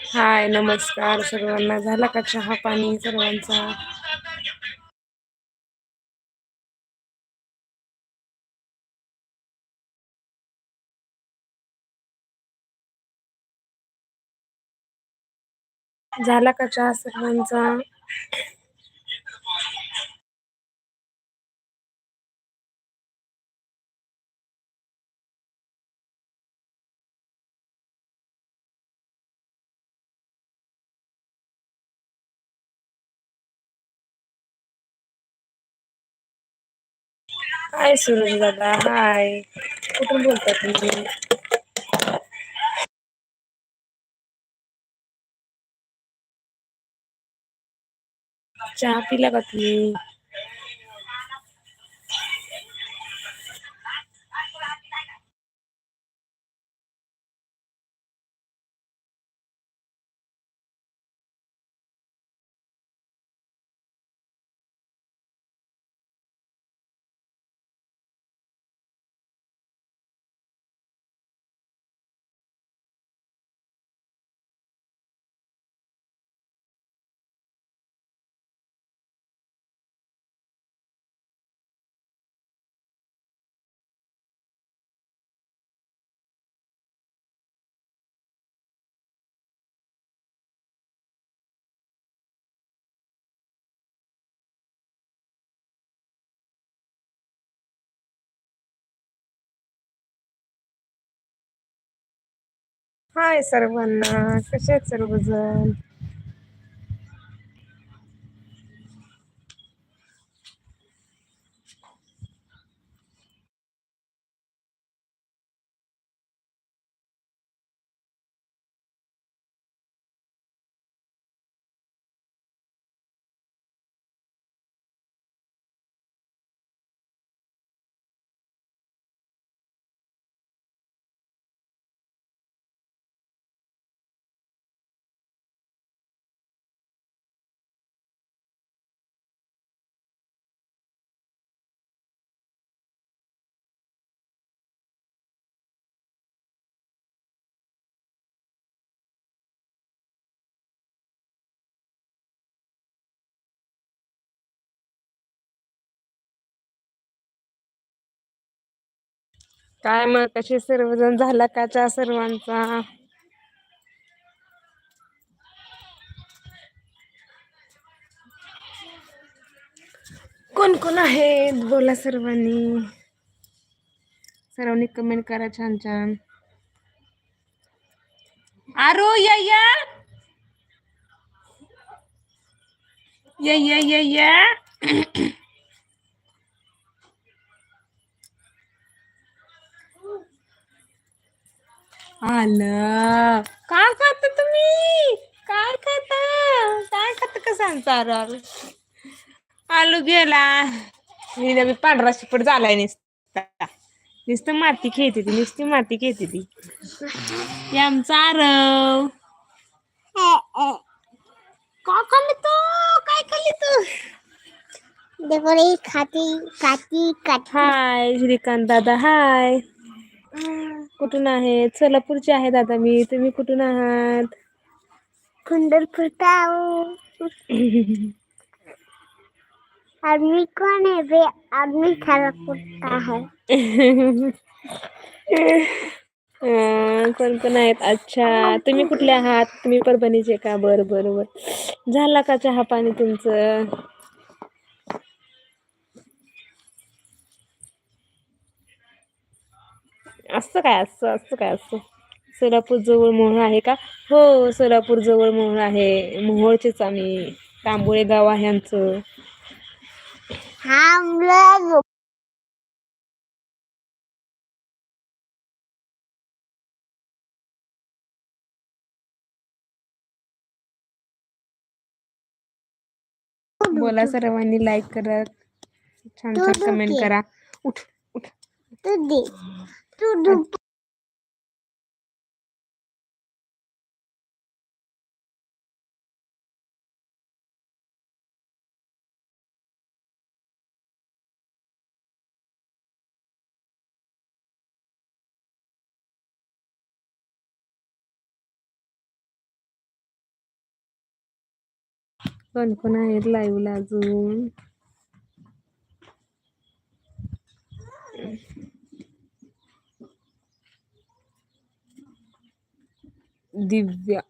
हाय नमस्कार सर्वांना. झाला का चहा पाणी सर्वांचा? झाला का चहा सर्वांचा? हाय सुरज दादा हाय. कुठून बोलता तुम्ही? चहा पिला का तुम्ही? हाय सर्वांना. कसे आहेत सर्वजण? काय मग कसे सर्वजण झाला का सर्वांचा? कोण कोण आहे? बोला सर्वांनी. सर्वांनी कमेंट करा छान छान. आरो या या. या या या या. आलं. काय खाता तुम्ही? काय खाता? काय खाता का सांगता आरू आलू गेला. मी नवी पांढरा शिपट झालाय नुसता. नुसतं माती खेळते ती नुसती माती खेळते ती. हे आमचा आरव काय खाल्ली तू? काय खाल्ली तू? देखो खाती खाती खाती. हाय श्रीकांत दादा हाय. कुठून आहेत? सोलापूरचे आहे दादा मी. तुम्ही कुठून आहात? कुंडल फुटाओ आदमी कौन है बे? आदमी खरा कुत्ता है कोण कोण आहेत? अच्छा तुम्ही कुठले आहात? तुम्ही परभणीचे का? बरं बरं बरं. झाला का चहा पाणी तुमचं? असं काय? असं असं काय? असं. सोलापूर जवळ मोहोळ आहे का? हो सोलापूर जवळ मोहोळ आहे. मोहोळचेच आम्ही तांबोळे गाव आहे आमचं. बोला सर्वांनी लाईक करत छान छान कमेंट करा. उठ उठ. tudo पण कोणा येतला अजून लाईव्हला अजून दिव्या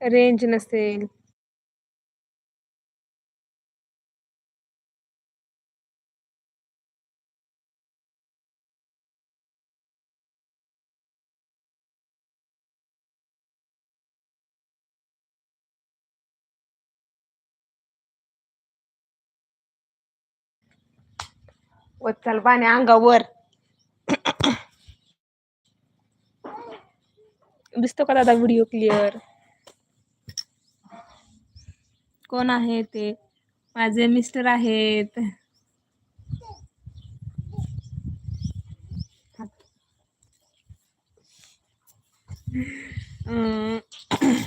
रेंज नसेल वत्सल पाणी का दादा मिस्टर अं,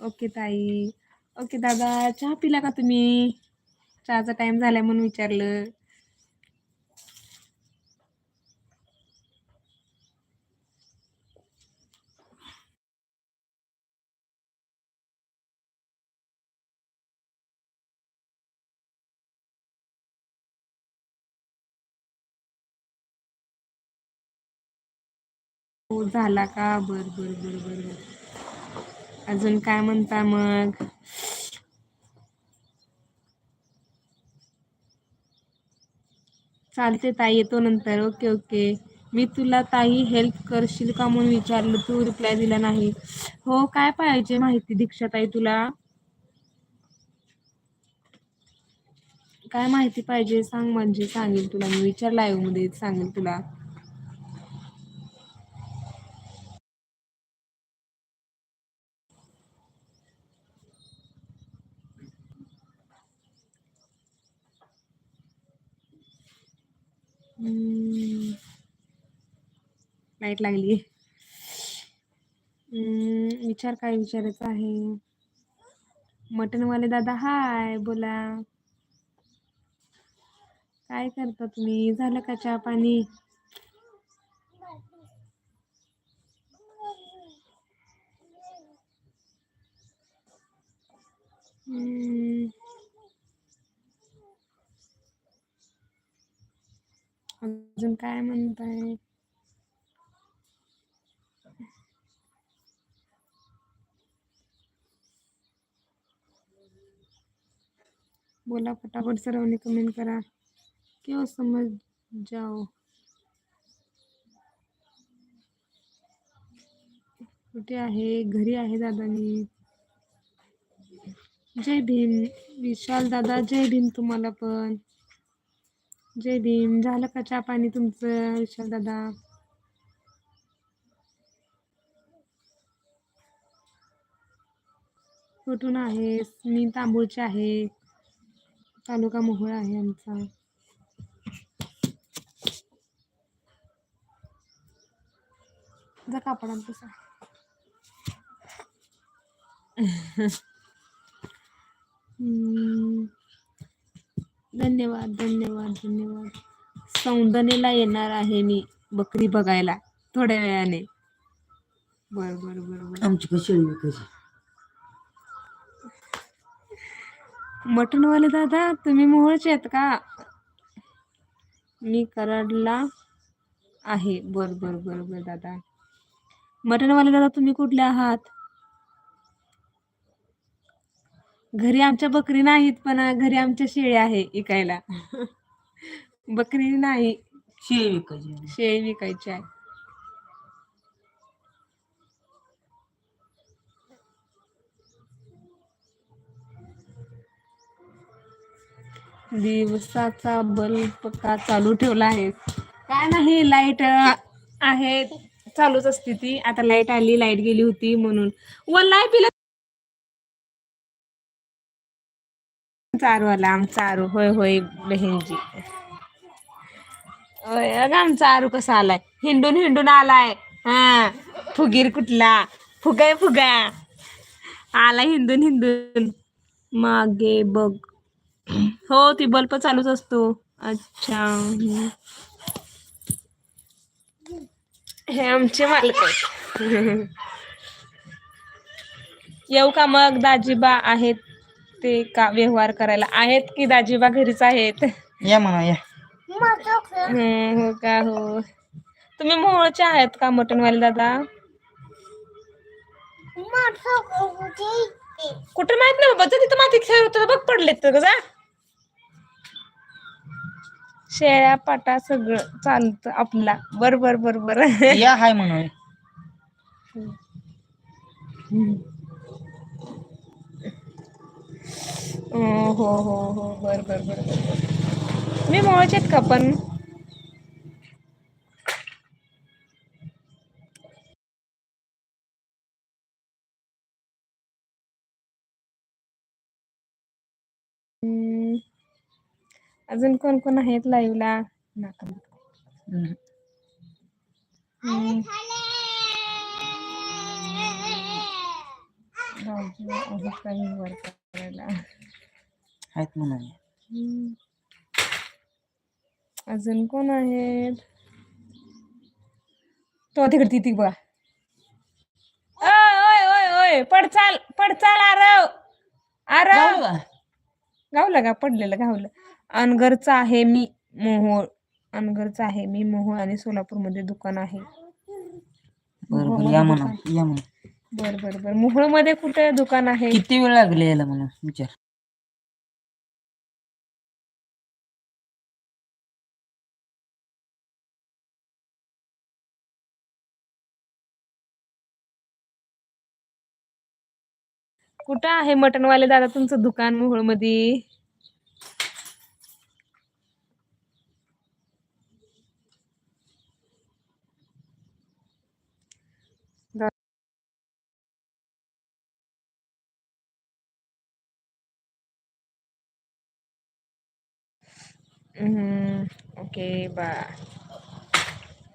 ओके ताई. ओके दादा चहा पिला का तुम्ही? चहाचा टाइम झालाय म्हणून विचारलं. हो झाला का? बर बर बर बर बर. अजून काय म्हणता मग? चालते ताई येतो नंतर. Okay okay. मी तुला ताई हेल्प करशील का म्हणून विचारलं तू रिप्लाय दिला नाही. हो काय पाहिजे माहिती दीक्षा ताई तुला? काय माहिती पाहिजे सांग म्हणजे सांगेल तुला मी. विचार लाईव्हमध्ये सांगेल तुला. लाइट लागली हम्म, विचार काय विचारायचं आहे? मटनवाले दादा हाय बोला. काय करता तुम्ही? झालं का चहा पाणी? हम्म. अजून काय म्हणताय? बोला फटाफट सर्वांनी कमेंट करा. क्यों समज जाओ कुठे आहे? घरी आहे दादा मी जय भीम विशाल दादा जय भीम तुम्हाला पण. जय भीम. झालं का चहा पाणी तुमचं विशाल दादा? कुठून आहे मी तांबूळचे आहे. तालुका मोहोळ आहे आमचा. जा कापड आण तसा हम्म. धन्यवाद धन्यवाद धन्यवाद. सौंदनेला येणार आहे मी बकरी बघायला थोड्या वेळाने. बर बर बर बर. आमची कशी शेळी विकायची मटनवाले दादा तुम्ही मोहोळचे आहेत का? मी कराडला आहे. बर बर बर बर दादा. मटनवाले दादा तुम्ही कुठले आहात? घरी आमच्या बकरी नाहीत पण घरी आमच्या शेळी आहे इकायला बकरी नाही. शेळी विकायची. शेळी विकायची आहे. दिवसाचा बल्ब का चालू ठेवला आहे? काय नाही लाइट आहे. चालूच असते ती. आता लाइट आली लाइट गेली होती म्हणून. व लाइट चारू आला आम चारू होय होय बहीणजी. होय अगं आमचा आरू कसा आलाय? हिंडून हिंडून आलाय. हा फुगीर कुठला? फुगा आहे फुगा. आला हिंदून हिंदून मागे बघ. हो ती बल्ब चालूच असतो. अच्छा. हे आमचे मालक आहेत. येऊ का मग? दाजीबा आहेत. ते का व्यवहार करायला आहेत की दाजीबा घरीच आहेत? या म्हणा या. हम्म, हो का हो. तुम्ही मोहोळचे आहेत का मटनवाले दादा? कुठं माहीत नाही बाबा जा तिथं माती खेळ होतं बघ पडलेत तर जा. शेळ्या पाटा सगळं चालतं आपला. बर बर बर बर. या हाय म्हणा हो हो हो हो. बर बर बर. बर बर मी मोळचे आहेत का पण? हम्म. अजून कोण कोण आहेत लाईव्हला हम्म. काही वर करायला आहेत म्हणा. या. हम्म. अजून कोण आहेत? तो तिकडे ती ती बघा. ओय ओय ओय ओय पडचाल पडचाल आरव. आरव. का? गावलं का? पडलेलं गावलं. अनगरचा आहे मी मोहोळ. अनगरचा आहे मी मोहोळ आणि सोलापूरमध्ये दुकान आहे. बरं बरं या म्हणा या म्हणा. बर बर बर. मोहोळमध्ये कुठे दुकान आहे? किती वेळ लागले यायला म्हणा विचार. कुठं आहे मटनवाले दादा तुमचं दुकान मोहोळमध्ये हम्म, ओके बा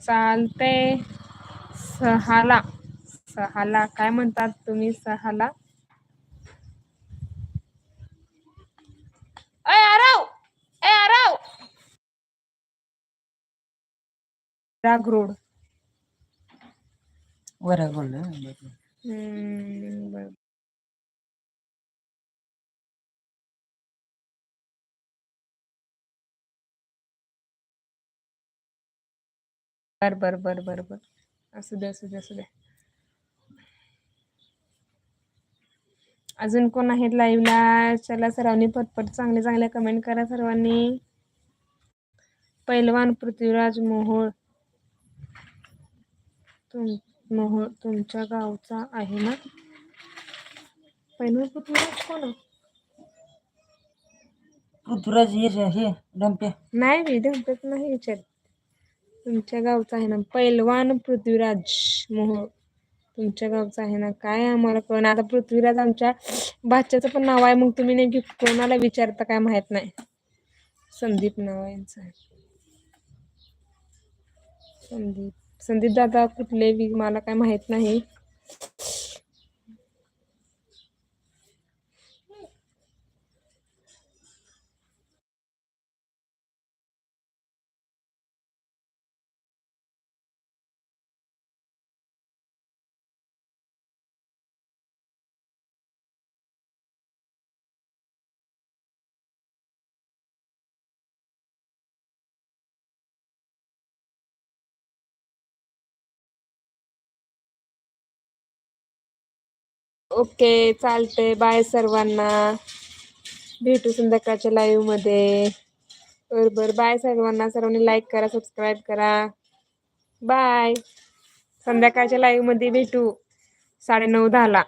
चालते सहाला सहाला काय म्हणतात तुम्ही सहाला अय आरव ए आरव राग रोड वर बोललो बरं. बर बर बर बर. असू दे असू दे असू दे. अजून कोण आहेत लाईव्हला चला सर्वांनी पटपट चांगले चांगले कमेंट करा सर्वांनी. पैलवान पृथ्वीराज मोहोळ. तुम मोहोळ तुमच्या गावचा आहे ना? पैलवान पृथ्वीराज कोण? पृथ्वीराज हे हे डंप्या. नाही मी धमपत नाही विचार तुमच्या गावचा आहे ना पैलवान पृथ्वीराज मोहोळ. तुमच्या गावचा आहे ना काय आम्हाला कळण आता पृथ्वीराज आमच्या बादशाचं पण नाव आहे मग तुम्ही नेमकी कोणाला विचारता काय माहीत नाही. संदीप नाव आहे यांचं. संदीप. संदीप दादा कुठले बी मला काय माहीत नाही. ओके चालते बाय सर्वांना. भेटू संध्याकाळच्या लाईव्हमध्ये. बर बाय सर्वांना. सर्वांनी लाईक करा सबस्क्राईब करा. बाय संध्याकाळच्या लाईव्हमध्ये भेटू. साडेनऊ दहाला